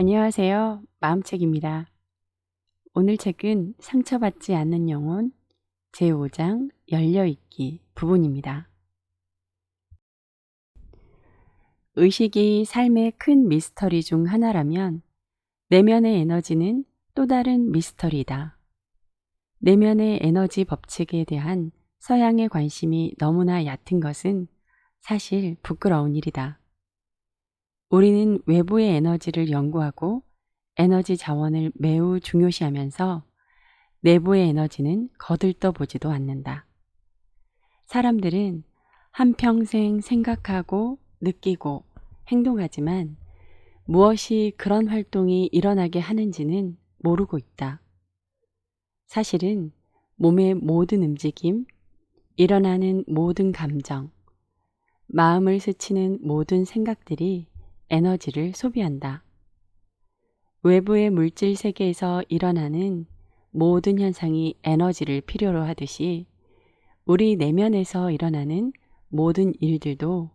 안녕하세요. 마음책입니다. 오늘 책은 상처받지 않는 영혼 제5장 열려있기 부분입니다. 의식이 삶의 큰 미스터리 중 하나라면 내면의 에너지는 또 다른 미스터리다. 내면의 에너지 법칙에 대한 서양의 관심이 너무나 얕은 것은 사실 부끄러운 일이다. 우리는 외부의 에너지를 연구하고 에너지 자원을 매우 중요시하면서 내부의 에너지는 거들떠 보지도 않는다. 사람들은 한평생 생각하고 느끼고 행동하지만 무엇이 그런 활동이 일어나게 하는지는 모르고 있다. 사실은 몸의 모든 움직임, 일어나는 모든 감정, 마음을 스치는 모든 생각들이 에너지를 소비한다. 외부의 물질 세계에서 일어나는 모든 현상이 에너지를 필요로 하듯이 우리 내면에서 일어나는 모든 일들도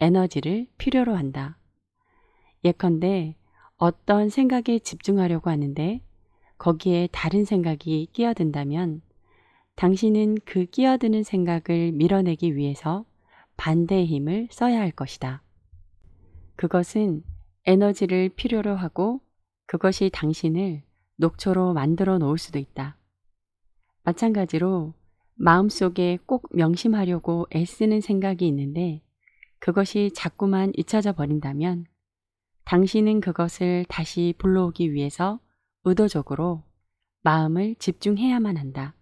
에너지를 필요로 한다. 예컨대 어떤 생각에 집중하려고 하는데 거기에 다른 생각이 끼어든다면 당신은 그 끼어드는 생각을 밀어내기 위해서 반대의 힘을 써야 할 것이다. 그것은 에너지를 필요로 하고 그것이 당신을 녹초로 만들어 놓을 수도 있다. 마찬가지로 마음속에 꼭 명심하려고 애쓰는 생각이 있는데 그것이 자꾸만 잊혀져 버린다면 당신은 그것을 다시 불러오기 위해서 의도적으로 마음을 집중해야만 한다.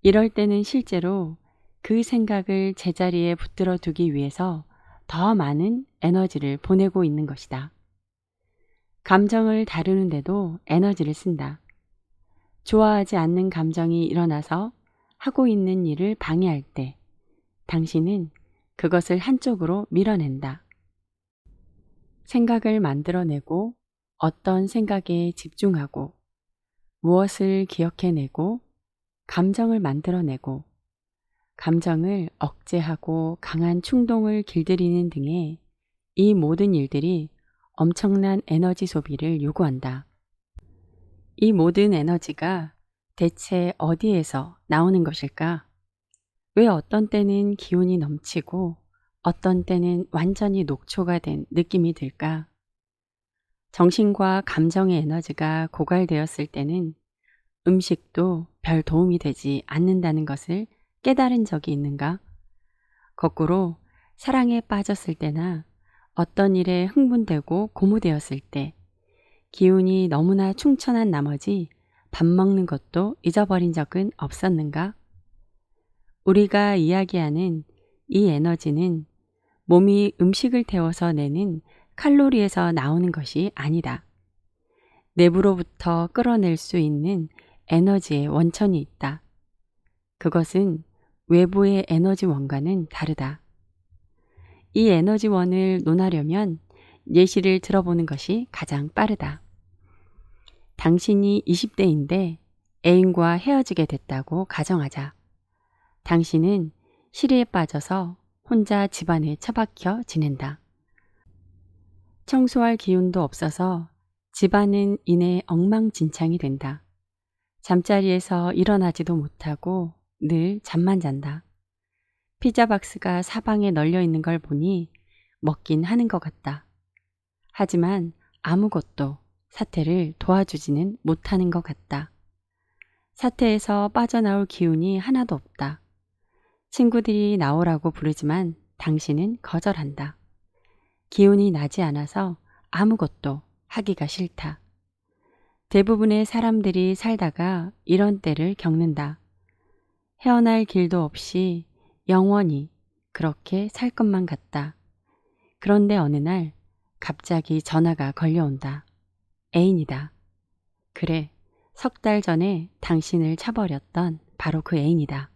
이럴 때는 실제로 그 생각을 제자리에 붙들어 두기 위해서 더 많은 에너지를 보내고 있는 것이다. 감정을 다루는데도 에너지를 쓴다. 좋아하지 않는 감정이 일어나서 하고 있는 일을 방해할 때 당신은 그것을 한쪽으로 밀어낸다. 생각을 만들어내고 어떤 생각에 집중하고 무엇을 기억해내고 감정을 만들어내고 감정을 억제하고 강한 충동을 길들이는 등의 이 모든 일들이 엄청난 에너지 소비를 요구한다. 이 모든 에너지가 대체 어디에서 나오는 것일까? 왜 어떤 때는 기운이 넘치고 어떤 때는 완전히 녹초가 된 느낌이 들까? 정신과 감정의 에너지가 고갈되었을 때는 음식도 별 도움이 되지 않는다는 것을 깨달은 적이 있는가? 거꾸로 사랑에 빠졌을 때나 어떤 일에 흥분되고 고무되었을 때 기운이 너무나 충천한 나머지 밥 먹는 것도 잊어버린 적은 없었는가? 우리가 이야기하는 이 에너지는 몸이 음식을 태워서 내는 칼로리에서 나오는 것이 아니다. 내부로부터 끌어낼 수 있는 에너지의 원천이 있다. 그것은 외부의 에너지 원과는 다르다. 이 에너지 원을 논하려면 예시를 들어보는 것이 가장 빠르다. 당신이 20대인데 애인과 헤어지게 됐다고 가정하자. 당신은 시리에 빠져서 혼자 집안에 처박혀 지낸다. 청소할 기운도 없어서 집안은 이내 엉망진창이 된다. 잠자리에서 일어나지도 못하고 늘 잠만 잔다. 피자 박스가 사방에 널려 있는 걸 보니 먹긴 하는 것 같다. 하지만 아무것도 사태를 도와주지는 못하는 것 같다. 사태에서 빠져나올 기운이 하나도 없다. 친구들이 나오라고 부르지만 당신은 거절한다. 기운이 나지 않아서 아무것도 하기가 싫다. 대부분의 사람들이 살다가 이런 때를 겪는다. 헤어날 길도 없이 영원히 그렇게 살 것만 같다. 그런데 어느 날 갑자기 전화가 걸려온다. 애인이다. 그래, 석 달 전에 당신을 차버렸던 바로 그 애인이다.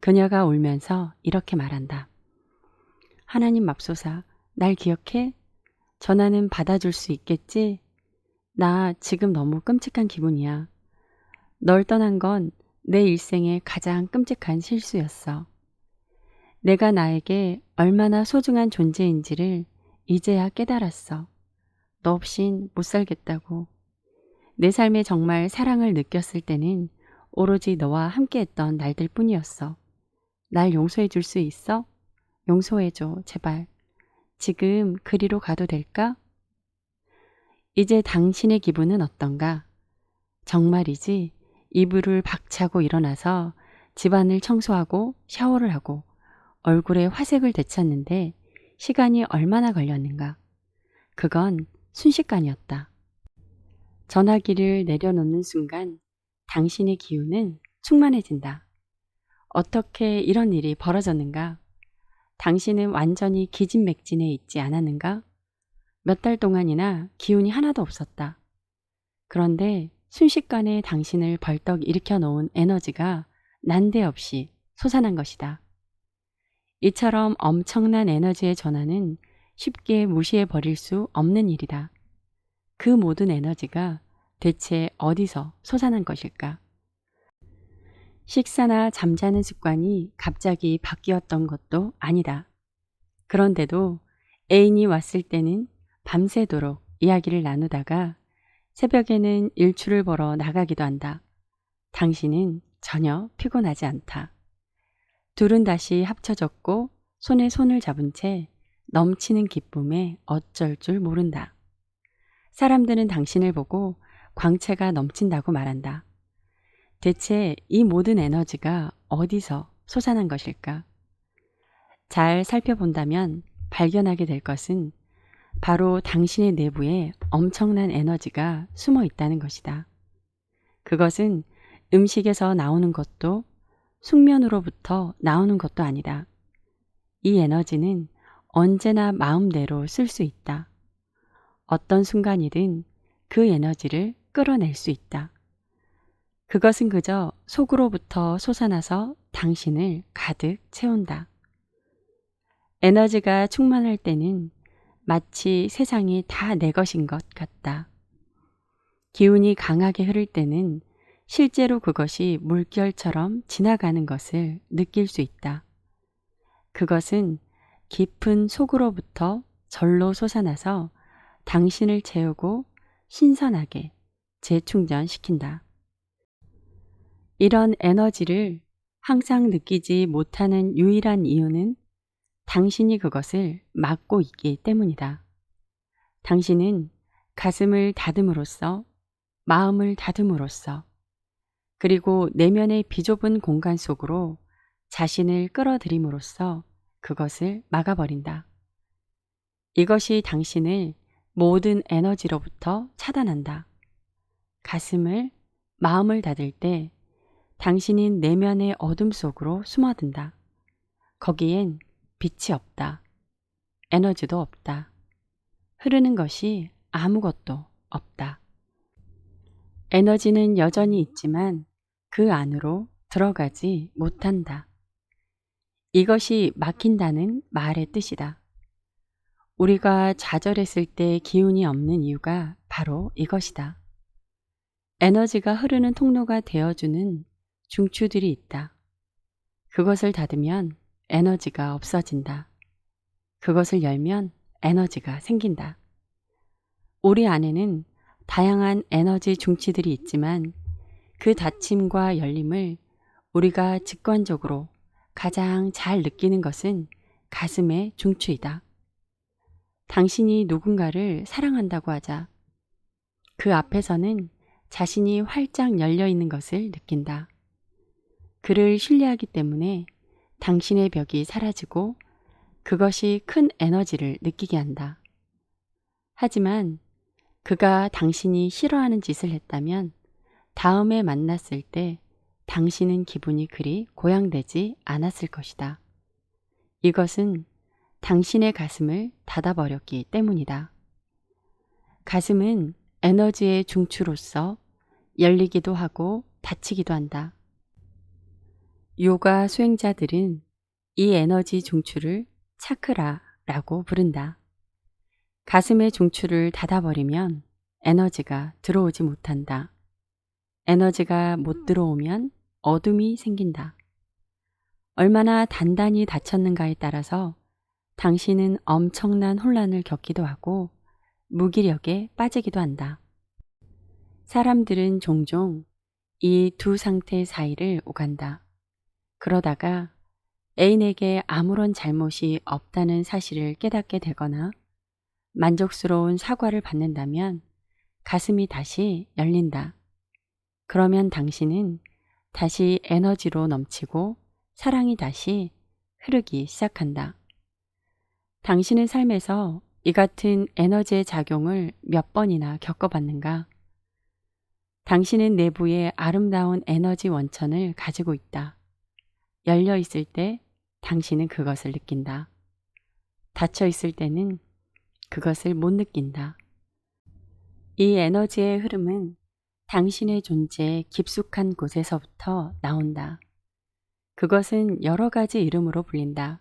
그녀가 울면서 이렇게 말한다. 하나님 맙소사, 날 기억해? 전화는 받아줄 수 있겠지? 나 지금 너무 끔찍한 기분이야. 널 떠난 건 내 일생의 가장 끔찍한 실수였어. 내가 나에게 얼마나 소중한 존재인지를 이제야 깨달았어. 너 없인 못 살겠다고. 내 삶에 정말 사랑을 느꼈을 때는 오로지 너와 함께했던 날들 뿐이었어. 날 용서해 줄 수 있어? 용서해 줘, 제발. 지금 그리로 가도 될까? 이제 당신의 기분은 어떤가? 정말이지 이불을 박차고 일어나서 집안을 청소하고 샤워를 하고 얼굴에 화색을 되찾는데 시간이 얼마나 걸렸는가? 그건 순식간이었다. 전화기를 내려놓는 순간 당신의 기운은 충만해진다. 어떻게 이런 일이 벌어졌는가? 당신은 완전히 기진맥진해 있지 않았는가? 몇 달 동안이나 기운이 하나도 없었다. 그런데 순식간에 당신을 벌떡 일으켜 놓은 에너지가 난데없이 솟아난 것이다. 이처럼 엄청난 에너지의 전환은 쉽게 무시해 버릴 수 없는 일이다. 그 모든 에너지가 대체 어디서 솟아난 것일까? 식사나 잠자는 습관이 갑자기 바뀌었던 것도 아니다. 그런데도 애인이 왔을 때는 밤새도록 이야기를 나누다가 새벽에는 일출을 보러 나가기도 한다. 당신은 전혀 피곤하지 않다. 둘은 다시 합쳐졌고 손에 손을 잡은 채 넘치는 기쁨에 어쩔 줄 모른다. 사람들은 당신을 보고 광채가 넘친다고 말한다. 대체 이 모든 에너지가 어디서 솟아난 것일까? 잘 살펴본다면 발견하게 될 것은 바로 당신의 내부에 엄청난 에너지가 숨어 있다는 것이다. 그것은 음식에서 나오는 것도 숙면으로부터 나오는 것도 아니다. 이 에너지는 언제나 마음대로 쓸 수 있다. 어떤 순간이든 그 에너지를 끌어낼 수 있다. 그것은 그저 속으로부터 솟아나서 당신을 가득 채운다. 에너지가 충만할 때는 마치 세상이 다 내 것인 것 같다. 기운이 강하게 흐를 때는 실제로 그것이 물결처럼 지나가는 것을 느낄 수 있다. 그것은 깊은 속으로부터 절로 솟아나서 당신을 채우고 신선하게 재충전시킨다. 이런 에너지를 항상 느끼지 못하는 유일한 이유는 당신이 그것을 막고 있기 때문이다. 당신은 가슴을 다듬으로써 마음을 다듬으로써 그리고 내면의 비좁은 공간 속으로 자신을 끌어들임으로써 그것을 막아버린다. 이것이 당신을 모든 에너지로부터 차단한다. 가슴을, 마음을 닫을 때 당신인 내면의 어둠 속으로 숨어든다. 거기엔 빛이 없다. 에너지도 없다. 흐르는 것이 아무것도 없다. 에너지는 여전히 있지만 그 안으로 들어가지 못한다. 이것이 막힌다는 말의 뜻이다. 우리가 좌절했을 때 기운이 없는 이유가 바로 이것이다. 에너지가 흐르는 통로가 되어주는 중추들이 있다. 그것을 닫으면 에너지가 없어진다. 그것을 열면 에너지가 생긴다. 우리 안에는 다양한 에너지 중치들이 있지만 그 닫힘과 열림을 우리가 직관적으로 가장 잘 느끼는 것은 가슴의 중추이다. 당신이 누군가를 사랑한다고 하자. 그 앞에서는 자신이 활짝 열려 있는 것을 느낀다. 그를 신뢰하기 때문에 당신의 벽이 사라지고 그것이 큰 에너지를 느끼게 한다. 하지만 그가 당신이 싫어하는 짓을 했다면 다음에 만났을 때 당신은 기분이 그리 고양되지 않았을 것이다. 이것은 당신의 가슴을 닫아버렸기 때문이다. 가슴은 에너지의 중추로서 열리기도 하고 닫히기도 한다. 요가 수행자들은 이 에너지 중추를 차크라라고 부른다. 가슴의 중추를 닫아버리면 에너지가 들어오지 못한다. 에너지가 못 들어오면 어둠이 생긴다. 얼마나 단단히 닫혔는가에 따라서 당신은 엄청난 혼란을 겪기도 하고 무기력에 빠지기도 한다. 사람들은 종종 이 두 상태 사이를 오간다. 그러다가 애인에게 아무런 잘못이 없다는 사실을 깨닫게 되거나 만족스러운 사과를 받는다면 가슴이 다시 열린다. 그러면 당신은 다시 에너지로 넘치고 사랑이 다시 흐르기 시작한다. 당신의 삶에서 이 같은 에너지의 작용을 몇 번이나 겪어봤는가? 당신은 내부에 아름다운 에너지 원천을 가지고 있다. 열려 있을 때 당신은 그것을 느낀다. 닫혀 있을 때는 그것을 못 느낀다. 이 에너지의 흐름은 당신의 존재 깊숙한 곳에서부터 나온다. 그것은 여러 가지 이름으로 불린다.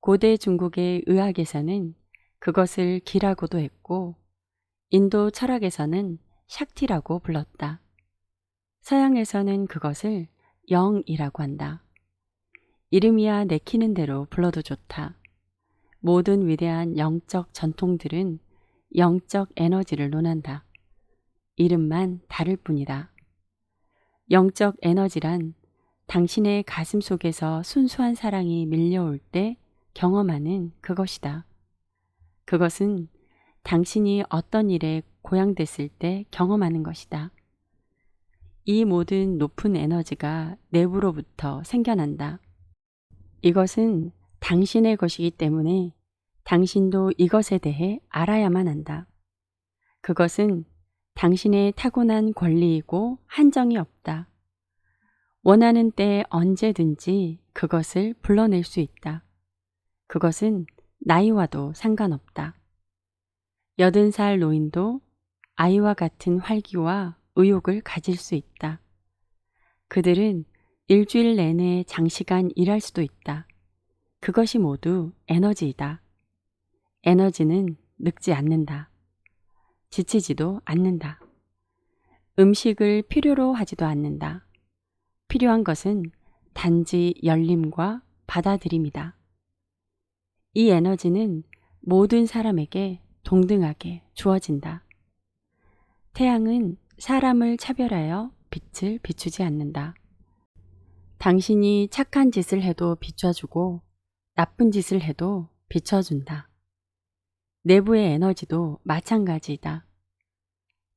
고대 중국의 의학에서는 그것을 기라고도 했고, 인도 철학에서는 샥티라고 불렀다. 서양에서는 그것을 영이라고 한다. 이름이야 내키는 대로 불러도 좋다. 모든 위대한 영적 전통들은 영적 에너지를 논한다. 이름만 다를 뿐이다. 영적 에너지란 당신의 가슴 속에서 순수한 사랑이 밀려올 때 경험하는 그것이다. 그것은 당신이 어떤 일에 고양됐을 때 경험하는 것이다. 이 모든 높은 에너지가 내부로부터 생겨난다. 이것은 당신의 것이기 때문에 당신도 이것에 대해 알아야만 한다. 그것은 당신의 타고난 권리이고 한정이 없다. 원하는 때 언제든지 그것을 불러낼 수 있다. 그것은 나이와도 상관없다. 여든 살 노인도 아이와 같은 활기와 의욕을 가질 수 있다. 그들은 일주일 내내 장시간 일할 수도 있다. 그것이 모두 에너지이다. 에너지는 늙지 않는다. 지치지도 않는다. 음식을 필요로 하지도 않는다. 필요한 것은 단지 열림과 받아들임이다. 이 에너지는 모든 사람에게 동등하게 주어진다. 태양은 사람을 차별하여 빛을 비추지 않는다. 당신이 착한 짓을 해도 비춰주고 나쁜 짓을 해도 비춰준다. 내부의 에너지도 마찬가지이다.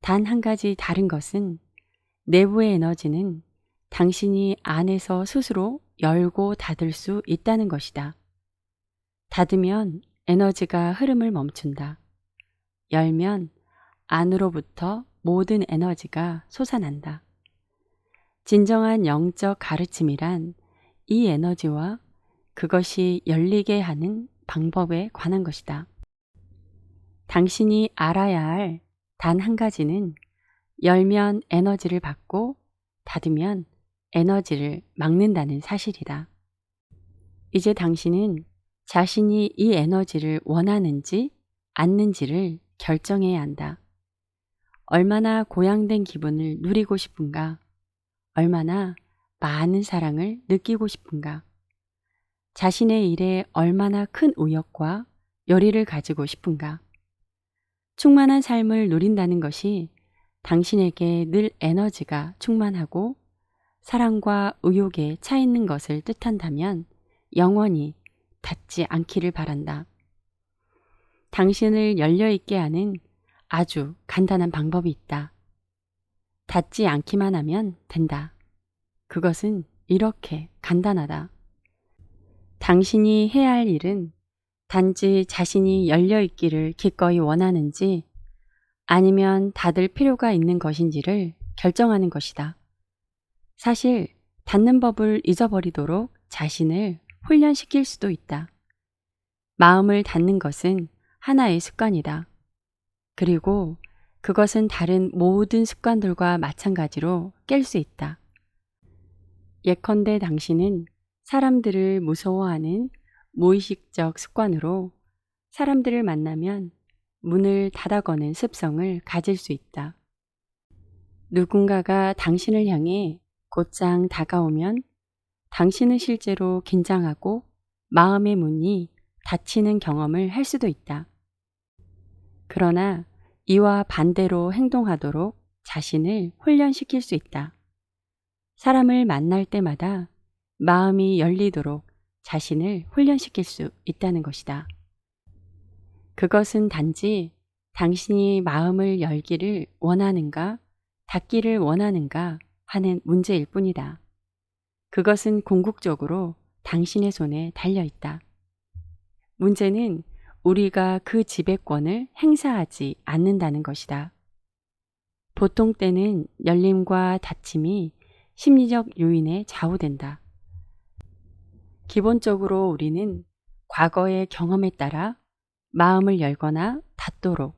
단 한 가지 다른 것은 내부의 에너지는 당신이 안에서 스스로 열고 닫을 수 있다는 것이다. 닫으면 에너지가 흐름을 멈춘다. 열면 안으로부터 모든 에너지가 솟아난다. 진정한 영적 가르침이란 이 에너지와 그것이 열리게 하는 방법에 관한 것이다. 당신이 알아야 할 단 한 가지는 열면 에너지를 받고 닫으면 에너지를 막는다는 사실이다. 이제 당신은 자신이 이 에너지를 원하는지 않는지를 결정해야 한다. 얼마나 고양된 기분을 누리고 싶은가? 얼마나 많은 사랑을 느끼고 싶은가? 자신의 일에 얼마나 큰 의욕과 열의를 가지고 싶은가? 충만한 삶을 누린다는 것이 당신에게 늘 에너지가 충만하고 사랑과 의욕에 차 있는 것을 뜻한다면 영원히 닿지 않기를 바란다. 당신을 열려있게 하는 아주 간단한 방법이 있다. 닿지 않기만 하면 된다. 그것은 이렇게 간단하다. 당신이 해야 할 일은 단지 자신이 열려 있기를 기꺼이 원하는지 아니면 닫을 필요가 있는 것인지를 결정하는 것이다. 사실 닫는 법을 잊어버리도록 자신을 훈련시킬 수도 있다. 마음을 닫는 것은 하나의 습관이다. 그리고 그것은 다른 모든 습관들과 마찬가지로 깰 수 있다. 예컨대 당신은 사람들을 무서워하는 무의식적 습관으로 사람들을 만나면 문을 닫아 거는 습성을 가질 수 있다. 누군가가 당신을 향해 곧장 다가오면 당신은 실제로 긴장하고 마음의 문이 닫히는 경험을 할 수도 있다. 그러나 이와 반대로 행동하도록 자신을 훈련시킬 수 있다. 사람을 만날 때마다 마음이 열리도록 자신을 훈련시킬 수 있다는 것이다. 그것은 단지 당신이 마음을 열기를 원하는가, 닫기를 원하는가 하는 문제일 뿐이다. 그것은 궁극적으로 당신의 손에 달려 있다. 문제는 우리가 그 지배권을 행사하지 않는다는 것이다. 보통 때는 열림과 닫힘이 심리적 요인에 좌우된다. 기본적으로 우리는 과거의 경험에 따라 마음을 열거나 닫도록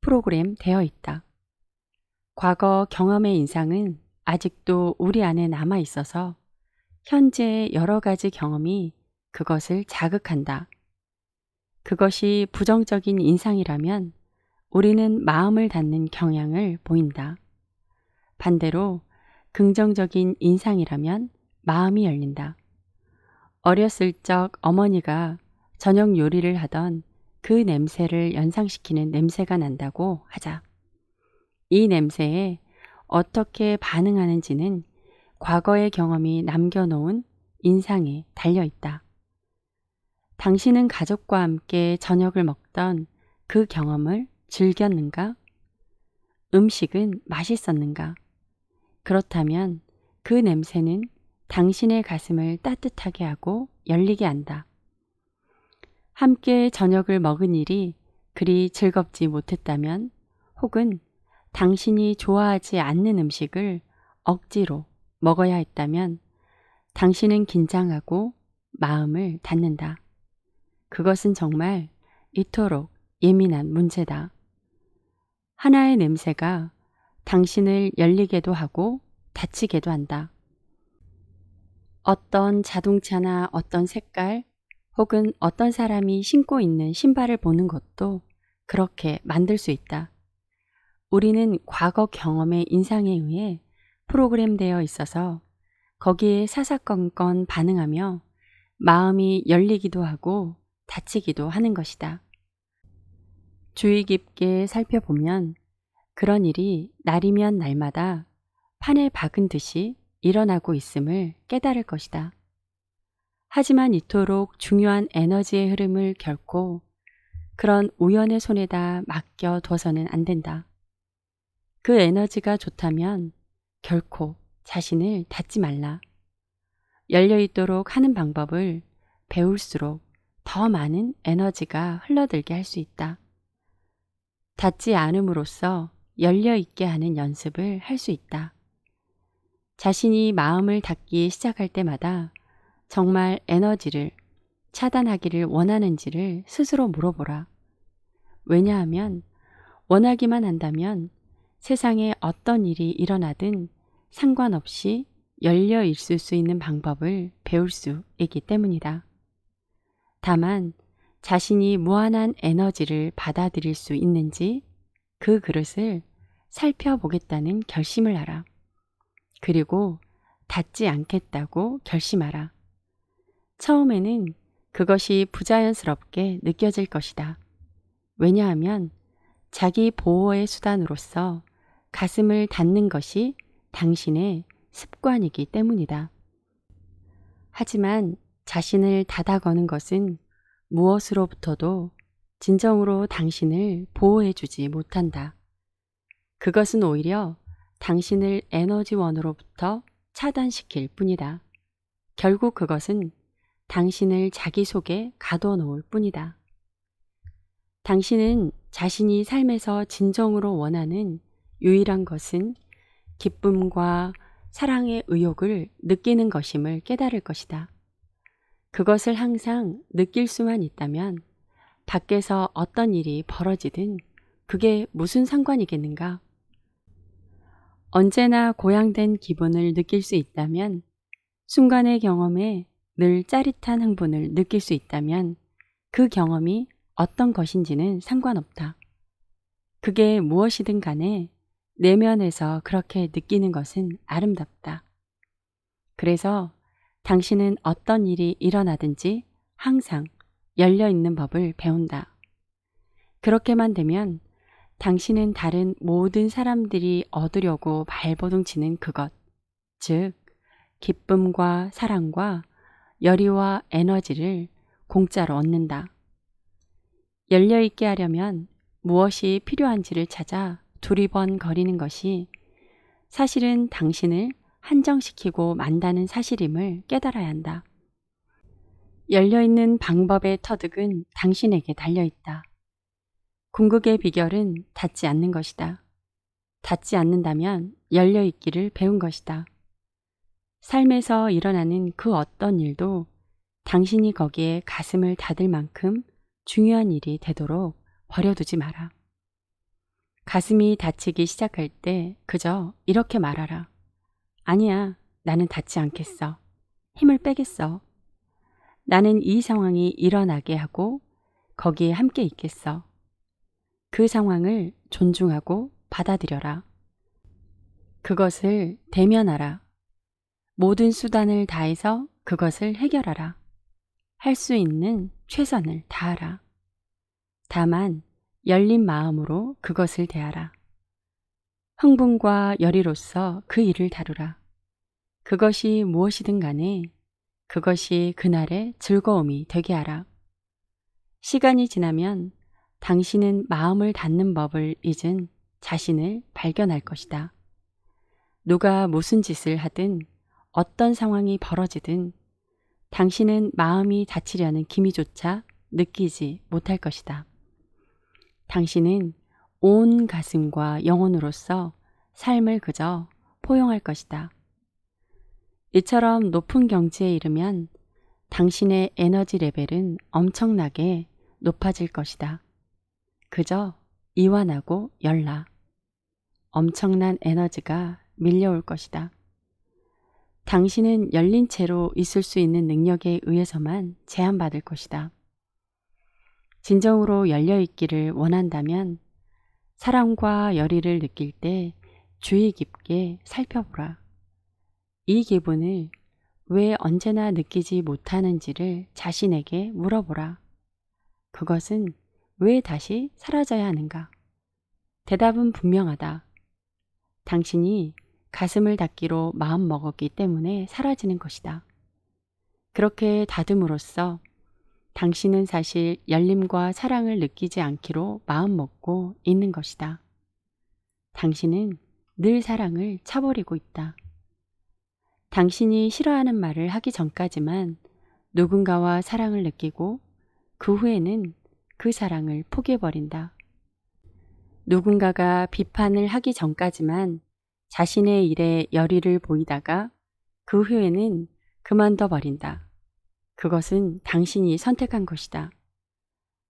프로그램 되어 있다. 과거 경험의 인상은 아직도 우리 안에 남아 있어서 현재의 여러 가지 경험이 그것을 자극한다. 그것이 부정적인 인상이라면 우리는 마음을 닫는 경향을 보인다. 반대로 긍정적인 인상이라면 마음이 열린다. 어렸을 적 어머니가 저녁 요리를 하던 그 냄새를 연상시키는 냄새가 난다고 하자. 이 냄새에 어떻게 반응하는지는 과거의 경험이 남겨놓은 인상에 달려 있다. 당신은 가족과 함께 저녁을 먹던 그 경험을 즐겼는가? 음식은 맛있었는가? 그렇다면 그 냄새는 당신의 가슴을 따뜻하게 하고 열리게 한다. 함께 저녁을 먹은 일이 그리 즐겁지 못했다면 혹은 당신이 좋아하지 않는 음식을 억지로 먹어야 했다면 당신은 긴장하고 마음을 닫는다. 그것은 정말 이토록 예민한 문제다. 하나의 냄새가 당신을 열리게도 하고 닫히게도 한다. 어떤 자동차나 어떤 색깔 혹은 어떤 사람이 신고 있는 신발을 보는 것도 그렇게 만들 수 있다. 우리는 과거 경험의 인상에 의해 프로그램되어 있어서 거기에 사사건건 반응하며 마음이 열리기도 하고 닫히기도 하는 것이다. 주의 깊게 살펴보면 그런 일이 날이면 날마다 판에 박은 듯이 일어나고 있음을 깨달을 것이다. 하지만 이토록 중요한 에너지의 흐름을 결코 그런 우연의 손에다 맡겨둬서는 안 된다. 그 에너지가 좋다면 결코 자신을 닫지 말라. 열려있도록 하는 방법을 배울수록 더 많은 에너지가 흘러들게 할 수 있다. 닫지 않음으로써 열려있게 하는 연습을 할 수 있다. 자신이 마음을 닫기 시작할 때마다 정말 에너지를 차단하기를 원하는지를 스스로 물어보라. 왜냐하면 원하기만 한다면 세상에 어떤 일이 일어나든 상관없이 열려 있을 수 있는 방법을 배울 수 있기 때문이다. 다만 자신이 무한한 에너지를 받아들일 수 있는지 그 그릇을 살펴보겠다는 결심을 하라. 그리고 닫지 않겠다고 결심하라. 처음에는 그것이 부자연스럽게 느껴질 것이다. 왜냐하면 자기 보호의 수단으로서 가슴을 닫는 것이 당신의 습관이기 때문이다. 하지만 자신을 닫아 거는 것은 무엇으로부터도 진정으로 당신을 보호해주지 못한다. 그것은 오히려 당신을 에너지원으로부터 차단시킬 뿐이다. 결국 그것은 당신을 자기 속에 가둬놓을 뿐이다. 당신은 자신이 삶에서 진정으로 원하는 유일한 것은 기쁨과 사랑의 의욕을 느끼는 것임을 깨달을 것이다. 그것을 항상 느낄 수만 있다면 밖에서 어떤 일이 벌어지든 그게 무슨 상관이겠는가? 언제나 고양된 기분을 느낄 수 있다면 순간의 경험에 늘 짜릿한 흥분을 느낄 수 있다면 그 경험이 어떤 것인지는 상관없다. 그게 무엇이든 간에 내면에서 그렇게 느끼는 것은 아름답다. 그래서 당신은 어떤 일이 일어나든지 항상 열려 있는 법을 배운다. 그렇게만 되면 당신은 다른 모든 사람들이 얻으려고 발버둥 치는 그것, 즉, 기쁨과 사랑과 열의와 에너지를 공짜로 얻는다. 열려있게 하려면 무엇이 필요한지를 찾아 두리번 거리는 것이 사실은 당신을 한정시키고 만다는 사실임을 깨달아야 한다. 열려있는 방법의 터득은 당신에게 달려있다. 궁극의 비결은 닫지 않는 것이다. 닫지 않는다면 열려있기를 배운 것이다. 삶에서 일어나는 그 어떤 일도 당신이 거기에 가슴을 닫을 만큼 중요한 일이 되도록 버려두지 마라. 가슴이 다치기 시작할 때 그저 이렇게 말하라. 아니야, 나는 닿지 않겠어. 힘을 빼겠어. 나는 이 상황이 일어나게 하고 거기에 함께 있겠어. 그 상황을 존중하고 받아들여라. 그것을 대면하라. 모든 수단을 다해서 그것을 해결하라. 할 수 있는 최선을 다하라. 다만 열린 마음으로 그것을 대하라. 흥분과 열의로서 그 일을 다루라. 그것이 무엇이든 간에 그것이 그날의 즐거움이 되게 하라. 시간이 지나면 당신은 마음을 닫는 법을 잊은 자신을 발견할 것이다. 누가 무슨 짓을 하든 어떤 상황이 벌어지든 당신은 마음이 닫히려는 기미조차 느끼지 못할 것이다. 당신은 온 가슴과 영혼으로서 삶을 그저 포용할 것이다. 이처럼 높은 경지에 이르면 당신의 에너지 레벨은 엄청나게 높아질 것이다. 그저 이완하고 열라. 엄청난 에너지가 밀려올 것이다. 당신은 열린 채로 있을 수 있는 능력에 의해서만 제한받을 것이다. 진정으로 열려있기를 원한다면 사랑과 열의를 느낄 때 주의 깊게 살펴보라. 이 기분을 왜 언제나 느끼지 못하는지를 자신에게 물어보라. 그것은 왜 다시 사라져야 하는가? 대답은 분명하다. 당신이 가슴을 닫기로 마음 먹었기 때문에 사라지는 것이다. 그렇게 다듬으로써 당신은 사실 열림과 사랑을 느끼지 않기로 마음 먹고 있는 것이다. 당신은 늘 사랑을 차버리고 있다. 당신이 싫어하는 말을 하기 전까지만 누군가와 사랑을 느끼고 그 후에는 그 사랑을 포기해버린다. 누군가가 비판을 하기 전까지만 자신의 일에 열의를 보이다가 그 후에는 그만둬 버린다. 그것은 당신이 선택한 것이다.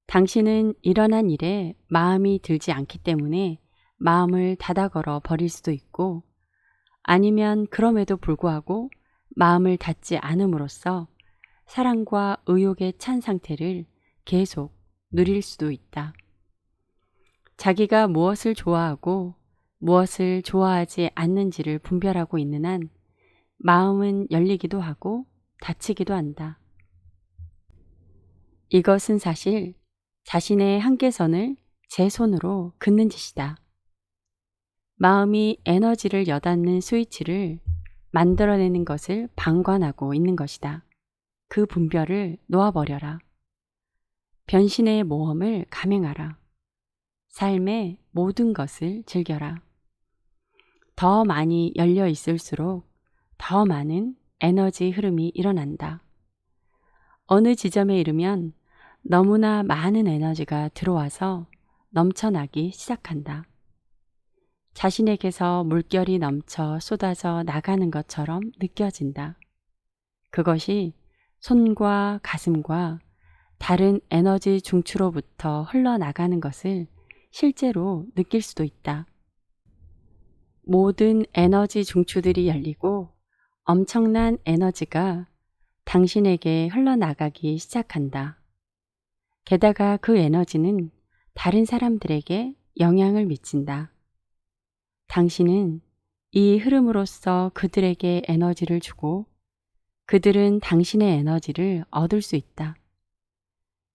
당신은 일어난 일에 마음이 들지 않기 때문에 마음을 닫아 걸어 버릴 수도 있고 아니면 그럼에도 불구하고 마음을 닫지 않음으로써 사랑과 의욕에 찬 상태를 계속 누릴 수도 있다. 자기가 무엇을 좋아하고 무엇을 좋아하지 않는지를 분별하고 있는 한 마음은 열리기도 하고 닫히기도 한다. 이것은 사실 자신의 한계선을 제 손으로 긋는 짓이다. 마음이 에너지를 여닫는 스위치를 만들어내는 것을 방관하고 있는 것이다. 그 분별을 놓아버려라. 변신의 모험을 감행하라. 삶의 모든 것을 즐겨라. 더 많이 열려 있을수록 더 많은 에너지 흐름이 일어난다. 어느 지점에 이르면 너무나 많은 에너지가 들어와서 넘쳐나기 시작한다. 자신에게서 물결이 넘쳐 쏟아져 나가는 것처럼 느껴진다. 그것이 손과 가슴과 다른 에너지 중추로부터 흘러나가는 것을 실제로 느낄 수도 있다. 모든 에너지 중추들이 열리고 엄청난 에너지가 당신에게 흘러나가기 시작한다. 게다가 그 에너지는 다른 사람들에게 영향을 미친다. 당신은 이 흐름으로써 그들에게 에너지를 주고 그들은 당신의 에너지를 얻을 수 있다.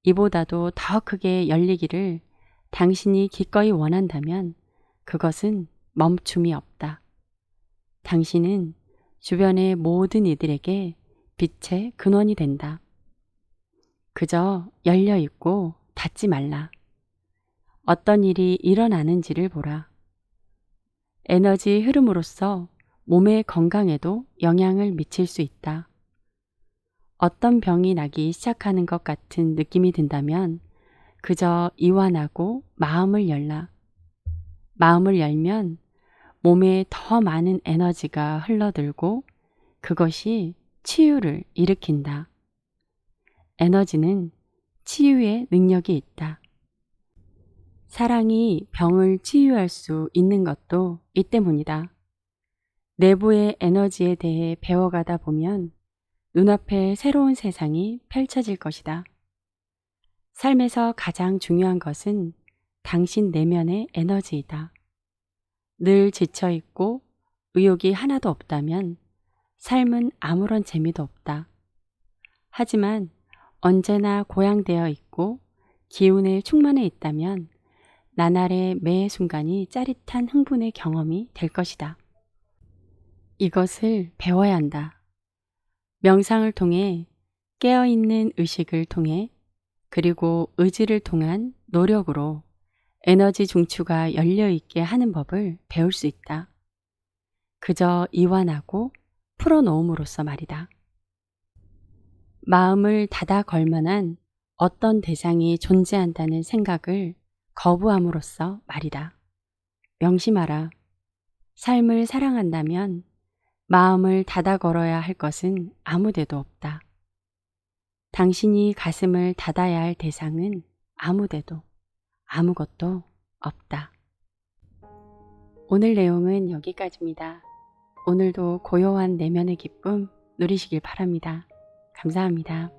이보다도 더 크게 열리기를 당신이 기꺼이 원한다면 그것은 멈춤이 없다. 당신은 주변의 모든 이들에게 빛의 근원이 된다. 그저 열려 있고 닫지 말라. 어떤 일이 일어나는지를 보라. 에너지 흐름으로써 몸의 건강에도 영향을 미칠 수 있다. 어떤 병이 나기 시작하는 것 같은 느낌이 든다면 그저 이완하고 마음을 열라. 마음을 열면 몸에 더 많은 에너지가 흘러들고 그것이 치유를 일으킨다. 에너지는 치유의 능력이 있다. 사랑이 병을 치유할 수 있는 것도 이 때문이다. 내부의 에너지에 대해 배워가다 보면 눈앞에 새로운 세상이 펼쳐질 것이다. 삶에서 가장 중요한 것은 당신 내면의 에너지이다. 늘 지쳐있고 의욕이 하나도 없다면 삶은 아무런 재미도 없다. 하지만 언제나 고양되어 있고 기운에 충만해 있다면 나날의 매 순간이 짜릿한 흥분의 경험이 될 것이다. 이것을 배워야 한다. 명상을 통해 깨어있는 의식을 통해 그리고 의지를 통한 노력으로 에너지 중추가 열려있게 하는 법을 배울 수 있다. 그저 이완하고 풀어놓음으로써 말이다. 마음을 닫아 걸만한 어떤 대상이 존재한다는 생각을 거부함으로써 말이다. 명심하라. 삶을 사랑한다면 마음을 닫아 걸어야 할 것은 아무데도 없다. 당신이 가슴을 닫아야 할 대상은 아무데도 아무것도 없다. 오늘 내용은 여기까지입니다. 오늘도 고요한 내면의 기쁨 누리시길 바랍니다. 감사합니다.